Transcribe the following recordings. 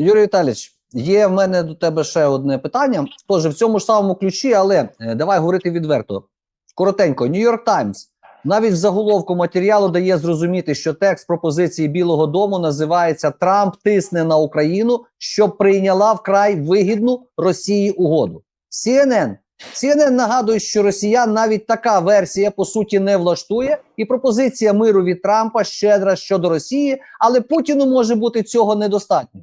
Юрій Віталійович, є в мене до тебе ще одне питання. Теж в цьому ж самому ключі, але е, давай говорити відверто. Коротенько, York Times навіть в заголовку матеріалу дає зрозуміти, що текст пропозиції Білого Дому називається Трамп тисне на Україну, щоб прийняла вкрай вигідну Росії угоду. CNN CNN нагадує, що росіян навіть така версія по суті не влаштує, і пропозиція миру від Трампа щедра щодо Росії, але Путіну може бути цього недостатньо.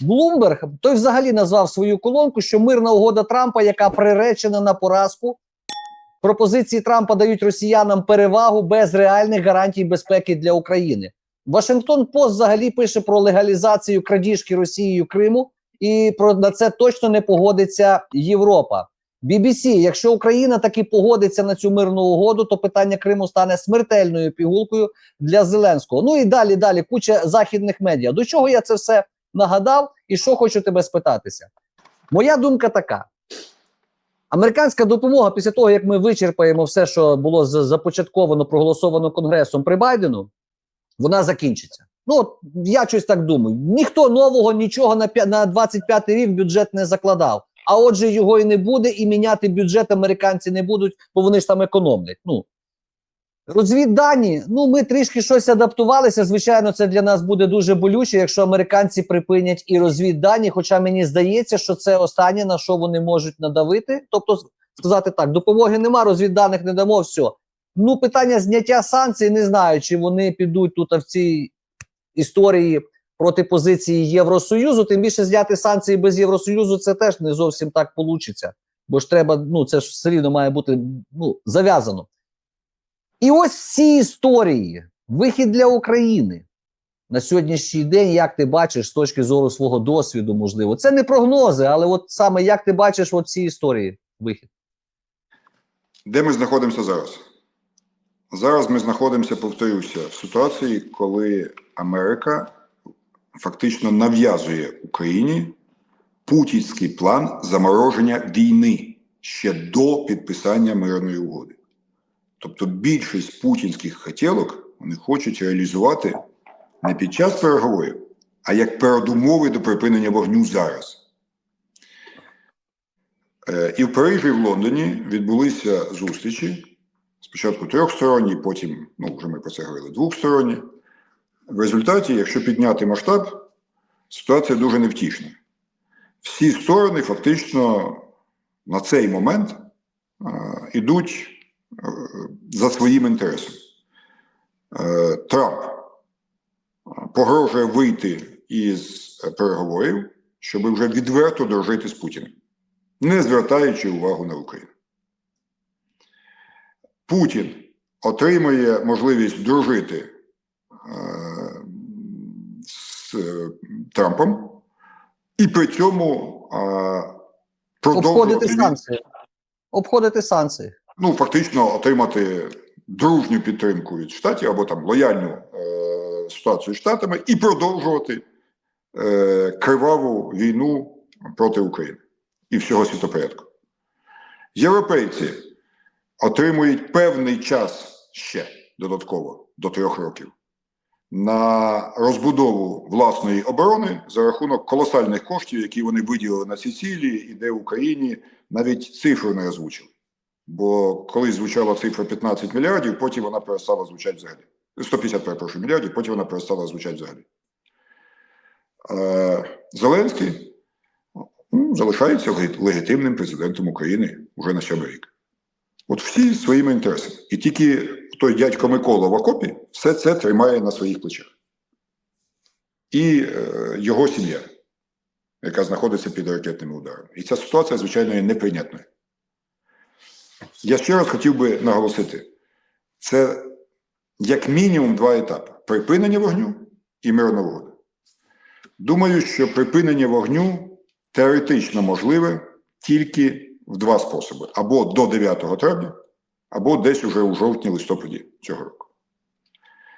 Блумберг той взагалі назвав свою колонку, що мирна угода Трампа, яка приречена на поразку. Пропозиції Трампа дають росіянам перевагу без реальних гарантій безпеки для України. Вашингтон Пост взагалі пише про легалізацію крадіжки Росією Криму, і про на це точно не погодиться Європа. BBC, якщо Україна таки погодиться на цю мирну угоду, то питання Криму стане смертельною пігулкою для Зеленського. Ну і далі, далі, куча західних медіа. До чого я це все нагадав, і що хочу тебе спитатися? Моя думка така: американська допомога після того, як ми вичерпаємо все, що було започатковано, проголосовано Конгресом при Байдену, вона закінчиться. Ну, от я щось так думаю. Ніхто нового нічого на, п'я- на 25 рік бюджет не закладав. А отже, його і не буде, і міняти бюджет американці не будуть, бо вони ж там економлять. Ну розвіддані. Ну, ми трішки щось адаптувалися. Звичайно, це для нас буде дуже болюче, якщо американці припинять і розвіддані. Хоча мені здається, що це останнє на що вони можуть надавити. Тобто, сказати так: допомоги нема, розвідданих не дамо. все. Ну, питання зняття санкцій, не знаю, чи вони підуть тут в цій історії проти позиції Євросоюзу. Тим більше зняти санкції без Євросоюзу, це теж не зовсім так получиться. Бо ж треба, ну це ж все рівно має бути ну, зав'язано. І ось в цій історії вихід для України на сьогоднішній день, як ти бачиш з точки зору свого досвіду, можливо, це не прогнози, але от саме як ти бачиш от в цій історії вихід. Де ми знаходимося зараз? Зараз ми знаходимося, повторюся, в ситуації, коли Америка фактично нав'язує Україні путінський план замороження війни ще до підписання мирної угоди. Тобто більшість путінських хотілок вони хочуть реалізувати не під час переговорів, а як передумови до припинення вогню зараз. Е, І в Парижі, і в Лондоні відбулися зустрічі. Спочатку трьохсторонні, потім, ну вже ми про це говорили, двохсторонні. В результаті, якщо підняти масштаб, ситуація дуже невтішна. Всі сторони фактично на цей момент ідуть е, за своїм інтересом. Е, Трамп е, погрожує вийти із переговорів, щоб вже відверто дружити з Путіним не звертаючи увагу на Україну. Путін отримує можливість дружити е, з е, Трампом і при цьому е, Обходити санкції. Обходити санкції. Ну, фактично отримати дружню підтримку від штатів або там лояльну е, ситуацію з штатами і продовжувати е, криваву війну проти України і всього світопорядку. Європейці отримують певний час ще додатково до трьох років на розбудову власної оборони за рахунок колосальних коштів, які вони виділили на ці цілі, і де Україні навіть цифру не озвучили. Бо колись звучала цифра 15 мільярдів, потім вона перестала звучати взагалі. 150, перепрошую, мільярдів, потім вона перестала звучати взагалі. Е, Зеленський ну, залишається легітимним президентом України вже на сьомий рік. От всі своїми інтересами. І тільки той дядько Микола в окопі все це тримає на своїх плечах. І е, його сім'я, яка знаходиться під ракетними ударами. І ця ситуація, звичайно, є неприйнятною. Я ще раз хотів би наголосити: це як мінімум два етапи: припинення вогню і мирна угода. Думаю, що припинення вогню теоретично можливе тільки в два способи: або до 9 травня, або десь уже у жовтні-листопаді цього року.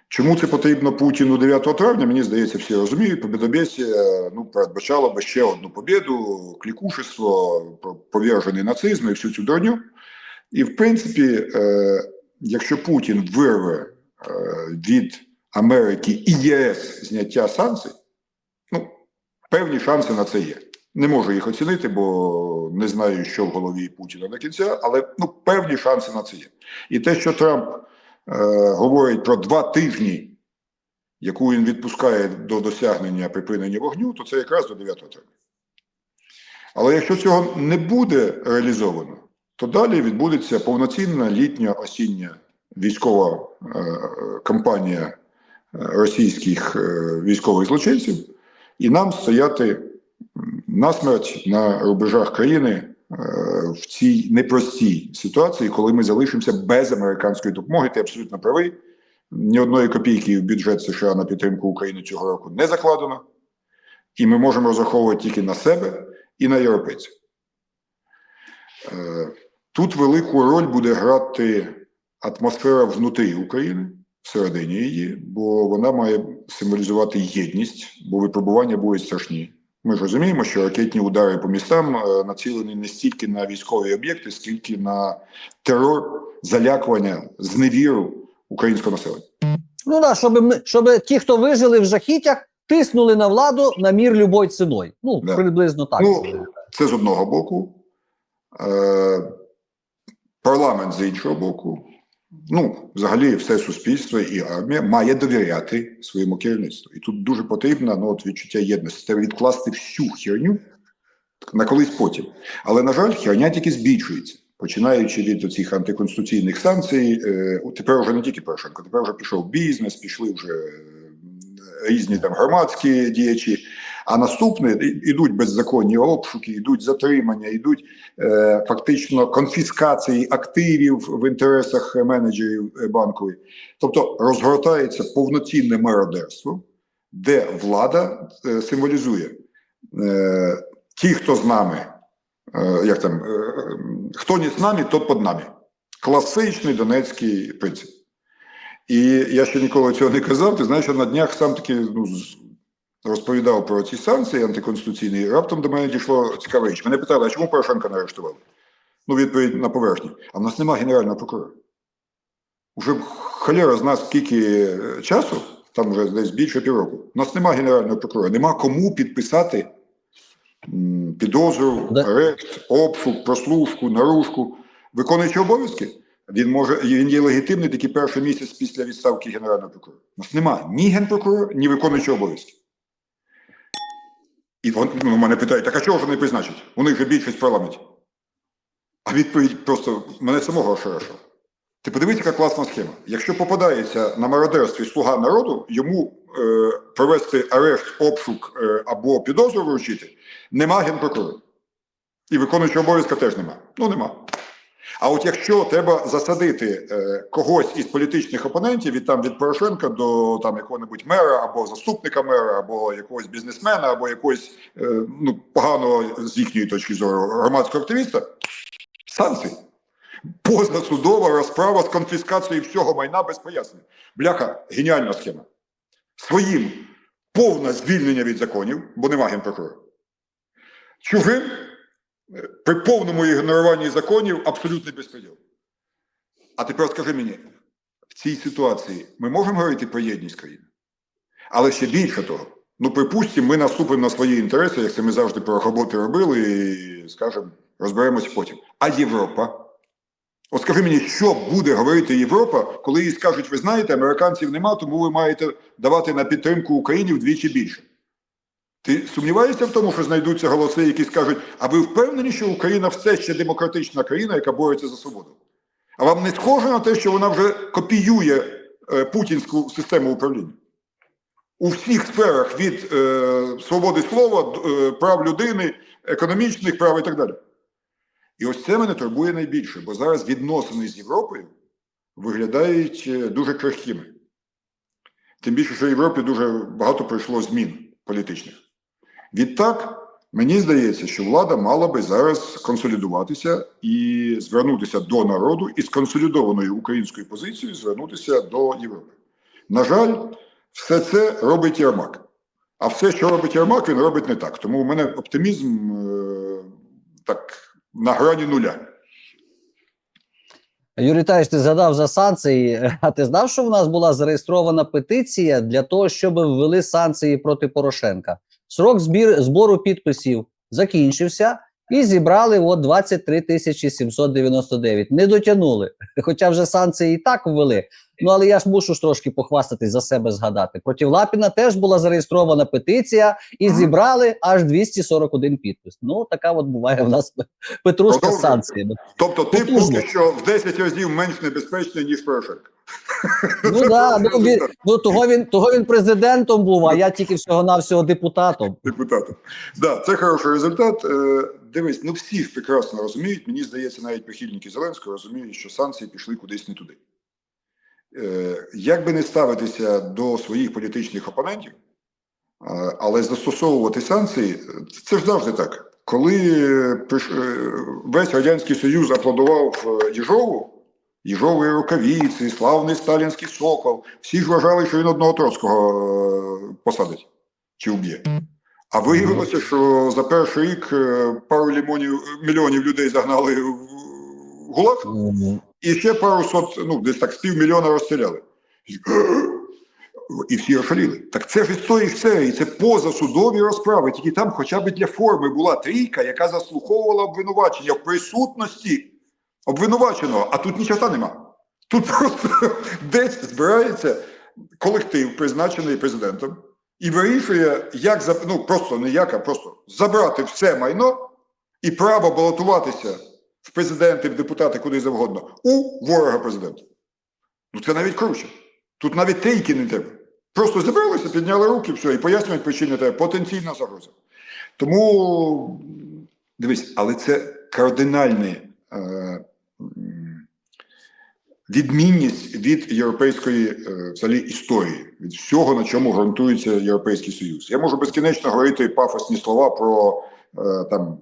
Чому це потрібно Путіну 9 травня? Мені здається, всі розуміють, побідобєсія ну, передбачало би ще одну побіду, клікушество, повержений нацизм і всю цю дурню. І, в принципі, е, якщо Путін вирве е, від Америки і ЄС зняття санкцій, ну, Певні шанси на це є. Не можу їх оцінити, бо не знаю, що в голові Путіна до кінця, але ну, певні шанси на це є. І те, що Трамп е, говорить про два тижні, яку він відпускає до досягнення припинення вогню, то це якраз до 9 травня. Але якщо цього не буде реалізовано, то далі відбудеться повноцінна літня осіння військова е, кампанія е, російських е, військових злочинців, і нам стояти насмерть на рубежах країни в цій непростій ситуації, коли ми залишимося без американської допомоги. Ти абсолютно правий. Ні одної копійки в бюджет США на підтримку України цього року не закладено, і ми можемо розраховувати тільки на себе і на європейців. Тут велику роль буде грати атмосфера внутрі України, всередині її, бо вона має символізувати єдність, бо випробування будуть страшні. Ми ж розуміємо, що ракетні удари по містам е, націлені не стільки на військові об'єкти, скільки на терор, залякування, зневіру українського населення. Ну да, щоб ми, щоб ті, хто вижили в жахіттях, тиснули на владу на мір любою ціною. Ну, Да. приблизно так. Ну, Це з одного боку. Е, парламент з іншого боку. Ну, взагалі, все суспільство і армія має довіряти своєму керівництву. І тут дуже потрібно ну, от відчуття єдності. Треба відкласти всю херню на колись потім. Але, на жаль, херня тільки збільшується. Починаючи від цих антиконституційних санкцій, е, тепер вже не тільки Порошенко, тепер вже пішов бізнес, пішли вже е, різні там громадські діячі. А наступне ідуть беззаконні обшуки, йдуть затримання, йдуть е, фактично конфіскації активів в інтересах менеджерів е, банкової. Тобто розгортається повноцінне мародерство, де влада е, символізує е, ті, хто з нами, е, як там, е, е, хто не з нами, тот під нами. Класичний донецький принцип. І я ще ніколи цього не казав. Ти знаєш, що на днях сам таки ну, розповідав про ці санкції антиконституційні. Раптом до мене дійшло цікава річ. Мене питали, а чому Порошенка не арештували? Ну, відповідь на поверхні. А в нас немає генерального прокурора. Уже холера з нас скільки е, часу, там вже десь більше півроку. У нас немає генерального прокурора. Нема кому підписати підозру, арешт, обшук, прослушку, наружку. Виконуючи обов'язки, він може він є легітимний тільки перший місяць після відставки генерального прокурора. У нас немає ні генпрокурора, ні виконуючого обов'язки. І вони ну, мене питають, так а чого ж вони призначать? У них же більшість в парламенті. А відповідь просто мене самого ошарашила. Ти подивись, яка класна схема. Якщо попадається на мародерстві слуга народу, йому е, провести арешт, обшук е, або підозру вручити, нема генпрокурора. І виконуючого обов'язка теж нема. Ну, нема. А от якщо треба засадити е, когось із політичних опонентів, від там від Порошенка до там якого-небудь мера або заступника мера, або якогось бізнесмена, або якогось е, ну, поганого з їхньої точки зору громадського активіста, санкції. Позасудова розправа з конфіскацією всього майна без пояснень. Бляха, геніальна схема. Своїм повне звільнення від законів, бо нема генпрокурора. Чужим при повному ігноруванні законів абсолютний безпреділ. А тепер скажи мені, в цій ситуації ми можемо говорити про єдність країни? Але ще більше того, ну припустимо, ми наступимо на свої інтереси, як це ми завжди про роботи робили, і скажемо, розберемося потім. А Європа? От скажи мені, що буде говорити Європа, коли їй скажуть, ви знаєте, американців нема, тому ви маєте давати на підтримку Україні вдвічі більше. Ти сумніваєшся в тому, що знайдуться голоси, які скажуть, а ви впевнені, що Україна все ще демократична країна, яка бореться за свободу? А вам не схоже на те, що вона вже копіює е, путінську систему управління? У всіх сферах від е, свободи слова, е, прав людини, економічних прав і так далі. І ось це мене турбує найбільше, бо зараз відносини з Європою виглядають е, дуже крихкими. Тим більше, що в Європі дуже багато пройшло змін політичних. Відтак, мені здається, що влада мала би зараз консолідуватися і звернутися до народу і з консолідованою українською позицією звернутися до Європи. На жаль, все це робить Єрмак. А все, що робить Єрмак, він робить не так. Тому у мене оптимізм е, так на грані нуля. Юрій Таїч, ти згадав за санкції. А ти знав, що в нас була зареєстрована петиція для того, щоб ввели санкції проти Порошенка? Срок збір, збору підписів закінчився, і зібрали от 23 тисячі 799. Не дотягнули. Хоча вже санкції і так ввели. Ну але я ж мушу ж трошки похвастатись за себе згадати. Проти Лапіна теж була зареєстрована петиція, і зібрали аж 241 підпис. Ну така от буває в нас петрушка з санкціями. Тобто ти поки що в 10 разів менш небезпечний, ніж Порошенко. Ну да, ну, він, ну того він того він президентом був, а я тільки всього навсього депутатом. депутатом. Да, це хороший результат. Е, Дивись, ну всі прекрасно розуміють. Мені здається, навіть прихильники Зеленського розуміють, що санкції пішли кудись не туди. Е, Як би не ставитися до своїх політичних опонентів, е, але застосовувати санкції, це ж завжди так. Коли е, весь Радянський Союз аплодував Єжову, Єжові рукавиці, славний сталінський сокол, всі ж вважали, що він одного Троцького посадить чи вб'є. А виявилося, що за перший рік пару лімонів, мільйонів людей загнали в ГУЛАГ. І ще пару сот, ну десь так з півмільйона розстріляли. І всі ошаліли. Так це ж і то, і все, і це позасудові розправи. Тільки там хоча б для форми була трійка, яка заслуховувала обвинувачення в присутності обвинуваченого, а тут нічого нема. Тут просто десь збирається колектив, призначений президентом, і вирішує, як ну просто не як, а просто забрати все майно і право балотуватися в президенти, в депутати, куди завгодно, у ворога президента. Ну це навіть круче. Тут навіть трійки не треба. Просто зібралися, підняли руки, все, і пояснюють причини треба. Потенційна загроза. Тому дивись, але це кардинальний е, відмінність від європейської е, взагалі історії, від всього, на чому ґрунтується Європейський Союз. Я можу безкінечно говорити пафосні слова про е, там.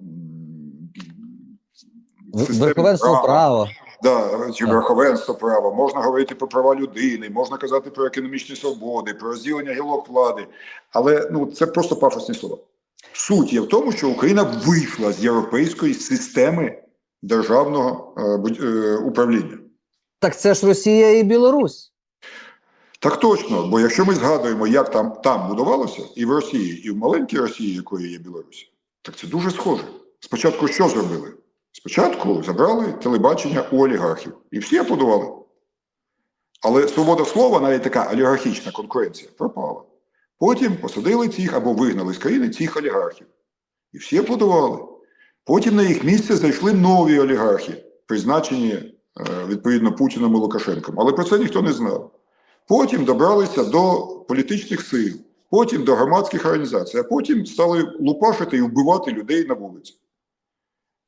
Верховенство права. права. Да, чи верховенство права, можна говорити про права людини, можна казати про економічні свободи, про розділення гілок влади. Але ну це просто пафосні слова. Суть є в тому, що Україна вийшла з європейської системи державного е, е, управління. Так це ж Росія і Білорусь. Так точно, бо якщо ми згадуємо, як там, там будувалося, і в Росії, і в маленькій Росії, якою є Білорусь, так це дуже схоже. Спочатку що зробили? Спочатку забрали телебачення у олігархів, і всі аплодували. Але свобода слова, навіть така олігархічна конкуренція, пропала. Потім посадили цих або вигнали з країни цих олігархів. І всі аплодували. Потім на їх місце зайшли нові олігархи, призначені е, відповідно Путіним і Лукашенком. Але про це ніхто не знав. Потім добралися до політичних сил, потім до громадських організацій, а потім стали лупашити і вбивати людей на вулиці.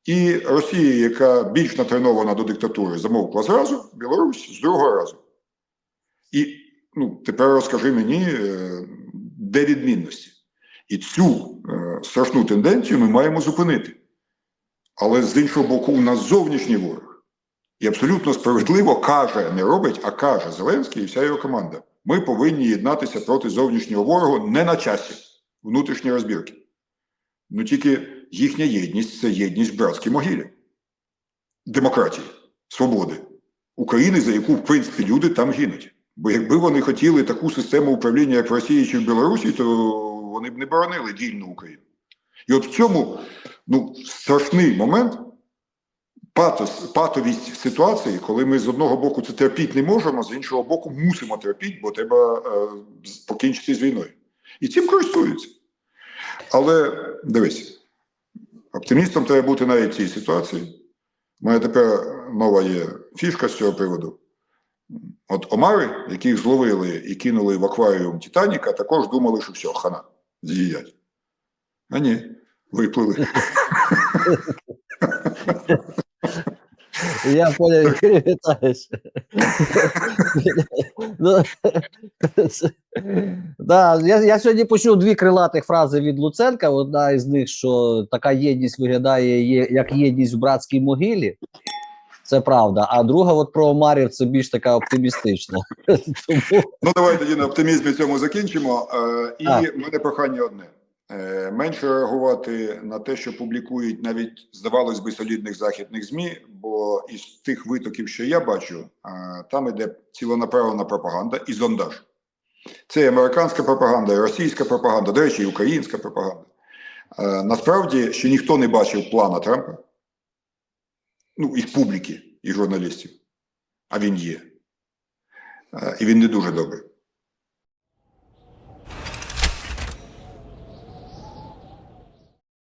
І Росія, яка більш натренована до диктатури, замовкла зразу, Білорусь з другого разу. І ну, тепер розкажи мені, е, де відмінності. І цю е, страшну тенденцію ми маємо зупинити. Але з іншого боку, у нас зовнішній ворог. І абсолютно справедливо каже, не робить, а каже Зеленський і вся його команда. Ми повинні єднатися проти зовнішнього ворогу не на часі, внутрішні розбірки. Ну тільки їхня єдність це єдність в братській могилі. Демократії, свободи, України, за яку, в принципі, люди там гинуть. Бо якби вони хотіли таку систему управління, як в Росії чи в Білорусі, то вони б не боронили вільну Україну. І от в цьому ну, страшний момент, патос, патовість ситуації, коли ми з одного боку це терпіти не можемо, з іншого боку, мусимо терпіти, бо треба е, покінчити з війною. І цим користуються. Але дивись, оптимістом треба бути навіть в цій ситуації. У мене тепер нова є фішка з цього приводу. От омари, яких зловили і кинули в акваріум Титаніка, також думали, що все, хана, з'їдять. А ні, виплили. Я. Ну, це- да, я, я сьогодні почув дві крилатих фрази від Луценка. Одна із них, що така єдність виглядає є- як єдність в братській могилі. Це правда. А друга, от про Омарів, це більш така оптимістична. Тому Ну, давай тоді на оптимізмі цьому закінчимо. Е, і в мене прохання одне: менше реагувати на те, що публікують навіть, здавалось би, солідних західних ЗМІ, бо із тих витоків, що я бачу, е, там іде ціленаправлена пропаганда і зондаж. Це і американська пропаганда, і російська пропаганда, до речі, і українська пропаганда. Е, насправді ще ніхто не бачив плана Трампа, ну, із публіки, і журналістів, а він є. Е, і він не дуже добрий.